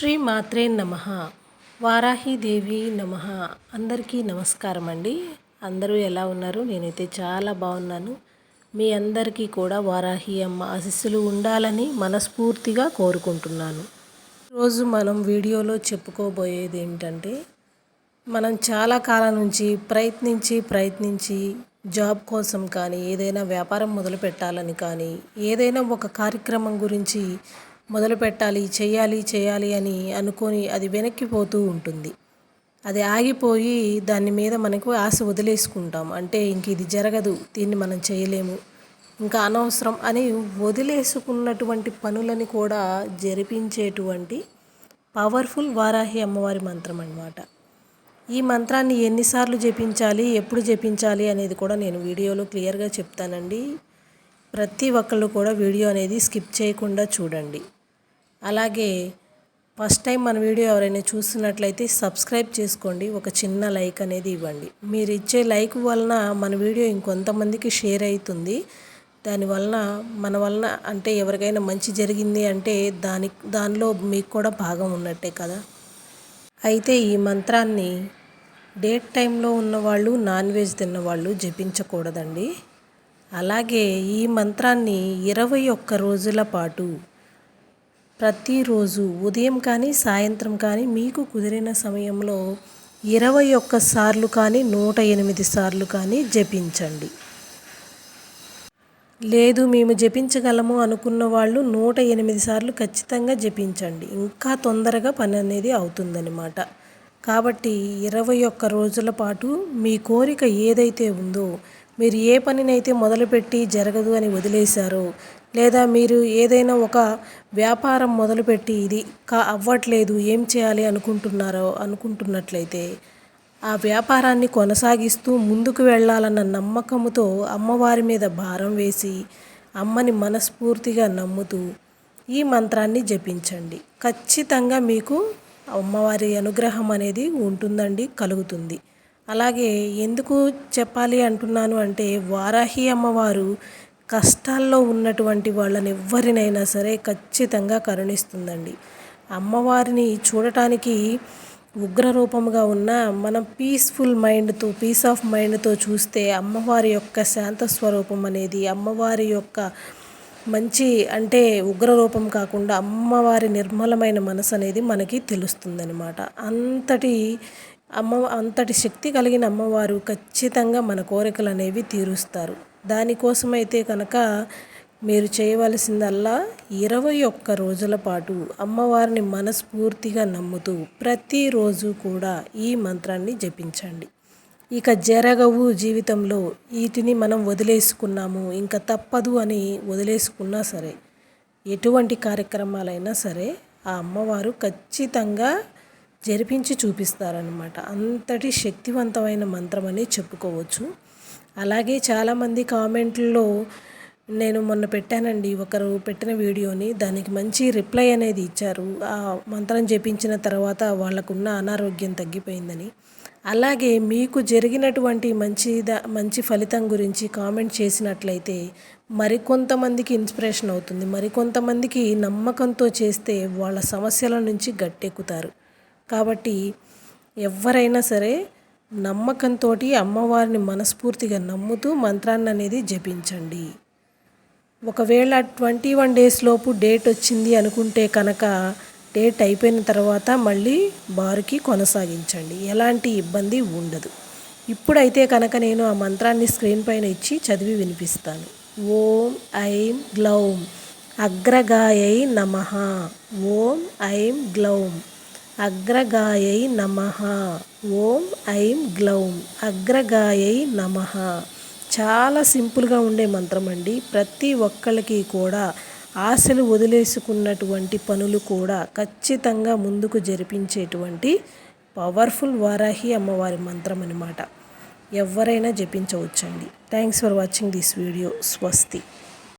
శ్రీ మాత్రే నమ వారాహిదేవి నమ. అందరికీ నమస్కారం అండి. అందరూ ఎలా ఉన్నారు? నేనైతే చాలా బాగున్నాను. మీ అందరికీ కూడా వారాహి అమ్మ ఆశీస్సులు ఉండాలని మనస్ఫూర్తిగా కోరుకుంటున్నాను. ఈరోజు మనం వీడియోలో చెప్పుకోబోయేది ఏంటంటే మనం చాలా కాలం నుంచి ప్రయత్నించి ప్రయత్నించి జాబ్ కోసం కానీ ఏదైనా వ్యాపారం మొదలు పెట్టాలని కానీ ఏదైనా ఒక కార్యక్రమం గురించి మొదలు పెట్టాలి చేయాలి చేయాలి అని అనుకొని అది వెనక్కిపోతూ ఉంటుంది. అది ఆగిపోయి దాని మీద మనకు ఆశ వదిలేసుకుంటాం. అంటే ఇంక ఇది జరగదు దీన్ని మనం చేయలేము. ఇంకా అనవసరం అని వదిలేసుకున్నటువంటి పనులని కూడా జరిపించేటువంటి పవర్ఫుల్ వారాహి అమ్మవారి మంత్రం అనమాట ఈ మంత్రాన్ని ఎన్నిసార్లు జపించాలి ఎప్పుడు జపించాలి అనేది కూడా నేను వీడియోలో క్లియర్గా చెప్తానండి. ప్రతి ఒక్కళ్ళు కూడా వీడియో అనేది స్కిప్ చేయకుండా చూడండి. అలాగే ఫస్ట్ టైం మన వీడియో ఎవరైనా చూస్తున్నట్లయితే సబ్స్క్రైబ్ చేసుకోండి. ఒక చిన్న లైక్ అనేది ఇవ్వండి. మీరు ఇచ్చే లైక్ వలన మన వీడియో ఇంకొంతమందికి షేర్ అవుతుంది. దానివలన మన వలన అంటే ఎవరికైనా మంచి జరిగింది అంటే దాని దానిలో మీకు కూడా భాగం ఉన్నట్టే కదా. అయితే ఈ మంత్రాన్ని డేట్ టైంలో ఉన్నవాళ్ళు నాన్ వెజ్ తిన్నవాళ్ళు జపించకూడదండి. అలాగే ఈ మంత్రాన్ని ఇరవై ఒక్క రోజుల పాటు ప్రతిరోజు ఉదయం కానీ సాయంత్రం కానీ మీకు కుదిరిన సమయంలో ఇరవై ఒక్క సార్లు కానీ నూట ఎనిమిది సార్లు కానీ జపించండి. లేదు మేము జపించగలము అనుకున్న వాళ్ళు నూట ఎనిమిది సార్లు ఖచ్చితంగా జపించండి. ఇంకా తొందరగా పని అనేది అవుతుందన్నమాట. కాబట్టి ఇరవై ఒక్క రోజుల పాటు మీ కోరిక ఏదైతే ఉందో మీరు ఏ పనినైతే మొదలుపెట్టి జరగదు అని వదిలేశారో లేదా మీరు ఏదైనా ఒక వ్యాపారం మొదలుపెట్టి ఇది కా అవ్వట్లేదు ఏం చేయాలి అనుకుంటున్నారో అనుకుంటున్నట్లయితే ఆ వ్యాపారాన్ని కొనసాగిస్తూ ముందుకు వెళ్ళాలన్న నమ్మకంతో అమ్మవారి మీద భారం వేసి అమ్మని మనస్ఫూర్తిగా నమ్ముతూ ఈ మంత్రాన్ని జపించండి. ఖచ్చితంగా మీకు అమ్మవారి అనుగ్రహం అనేది ఉంటుందండి కలుగుతుంది. అలాగే ఎందుకు చెప్పాలి అంటున్నాను అంటే వారాహి అమ్మవారు కష్టాల్లో ఉన్నటువంటి వాళ్ళని ఎవరినైనా సరే ఖచ్చితంగా కరుణిస్తుందండి. అమ్మవారిని చూడటానికి ఉగ్రరూపముగా ఉన్న మనం పీస్ఫుల్ మైండ్తో పీస్ ఆఫ్ మైండ్తో చూస్తే అమ్మవారి యొక్క శాంత స్వరూపం అనేది అమ్మవారి యొక్క మంచి అంటే ఉగ్రరూపం కాకుండా అమ్మవారి నిర్మలమైన మనసు అనేది మనకి తెలుస్తుందనమాట అంతటి అమ్మ అంతటి శక్తి కలిగిన అమ్మవారు ఖచ్చితంగా మన కోరికలు అనేవి తీరుస్తారు. దానికోసమైతే కనుక మీరు చేయవలసిందల్లా ఇరవై ఒక్క రోజుల పాటు అమ్మవారిని మనస్ఫూర్తిగా నమ్ముతూ ప్రతిరోజు కూడా ఈ మంత్రాన్ని జపించండి. ఇక జరగవు జీవితంలో వీటిని మనం వదిలేసుకున్నాము ఇంకా తప్పదు అని వదిలేసుకున్నా సరే ఎటువంటి కార్యక్రమాలైనా సరే ఆ అమ్మవారు ఖచ్చితంగా జరిపించి చూపిస్తారనమాట అంతటి శక్తివంతమైన మంత్రం అని చెప్పుకోవచ్చు. అలాగే చాలామంది కామెంట్లో నేను మొన్న పెట్టానండి ఒకరు పెట్టిన వీడియోని దానికి మంచి రిప్లై అనేది ఇచ్చారు. ఆ మంత్రం జపించిన తర్వాత వాళ్ళకున్న అనారోగ్యం తగ్గిపోయిందని. అలాగే మీకు జరిగినటువంటి మంచి మంచి ఫలితం గురించి కామెంట్ చేసినట్లయితే మరికొంతమందికి ఇన్స్పిరేషన్ అవుతుంది. మరికొంతమందికి నమ్మకంతో చేస్తే వాళ్ళ సమస్యల నుంచి గట్టెక్కుతారు. కాబట్టి ఎవరైనా సరే నమ్మకంతో అమ్మవారిని మనస్ఫూర్తిగా నమ్ముతూ మంత్రాన్ని అనేది జపించండి. ఒకవేళ ట్వంటీ వన్ డేస్ లోపు డేట్ వచ్చింది అనుకుంటే కనుక డేట్ అయిపోయిన తర్వాత మళ్ళీ బారుకి కొనసాగించండి. ఎలాంటి ఇబ్బంది ఉండదు. ఇప్పుడైతే కనుక నేను ఆ మంత్రాన్ని స్క్రీన్ పైన ఇచ్చి చదివి వినిపిస్తాను. ఓం ఐం గ్లౌం అగ్రగాయై నమ. ఓం ఐం గ్లౌం. అగ్రగాయై నమ. ఓం ఐం గ్లౌం. అగ్రగాయై నమ. చాలా సింపుల్గా ఉండే మంత్రం అండి. ప్రతి ఒక్కళ్ళకి కూడా ఆశలు వదిలేసుకున్నటువంటి పనులు కూడా ఖచ్చితంగా ముందుకు జరిపించేటువంటి పవర్ఫుల్ వారాహి అమ్మవారి మంత్రం అనమాట ఎవరైనా జపించవచ్చండి. Thanks for watching this video. స్వస్తి.